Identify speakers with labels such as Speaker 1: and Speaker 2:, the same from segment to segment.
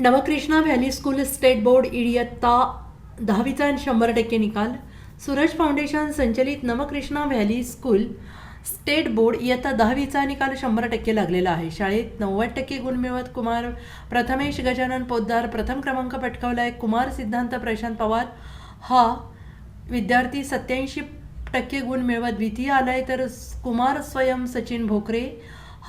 Speaker 1: Navkrishna valley school state board इयत्ता दहावीचा शंभर टक्के निकाल. सूरज फाउंडेशन संचलित Navkrishna valley school state board इयत्ता दहावीचा निकाल शंभर टक्के लागलेला आहे. शाळेत नव्वद टक्के गुण मिळवत कुमार प्रथमेश गजानन पोद्दार प्रथम क्रमांक पटकावला आहे कुमार सिद्धांत प्रशांत पवार. हा विद्यार्थी सत्याऐंशी टक्के गुण मिळवत द्वितीय आलाय तर कुमार स्वयं सचिन भोकरे.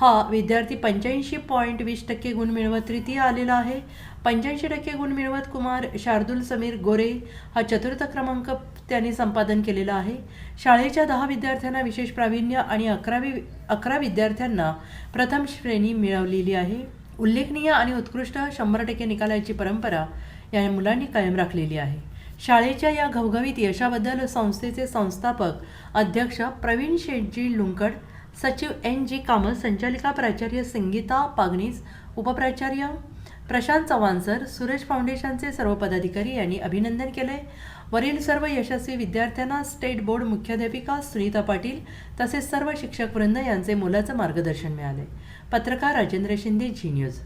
Speaker 1: हा विद्यार्थी पंच्याऐंशी पॉईंट वीस टक्के गुण मिळवत तृतीय आलेला आहे. पंच्याऐंशी टक्के गुण मिळवत कुमार शार्दुल समीर गोरे हा चतुर्थ क्रमांक त्यांनी संपादन केलेला आहे. शाळेच्या दहा विद्यार्थ्यांना विशेष प्रावीण्य आणि अकरावी अकरा विद्यार्थ्यांना प्रथम श्रेणी मिळवलेली आहे. उल्लेखनीय आणि उत्कृष्ट शंभर टक्के निकालाची परंपरा या मुलांनी कायम राखलेली आहे. शाळेच्या या घवघवीत यशाबद्दल संस्थेचे संस्थापक अध्यक्ष प्रवीण शेटजी लुंकड सचिव एन जी कामत संचालिका प्राचार्य संगीता पागणीस उपप्राचार्य प्रशांत चव्हाण सर सुरेश फाउंडेशनचे सर्व पदाधिकारी यांनी अभिनंदन केले. वरील सर्व यशस्वी विद्यार्थ्यांना स्टेट बोर्ड मुख्याध्यापिका सुनीता पाटील तसेच सर्व शिक्षकवृंद यांचे मोलाचं मार्गदर्शन मिळाले. पत्रकार राजेंद्र शिंदे जी न्यूज.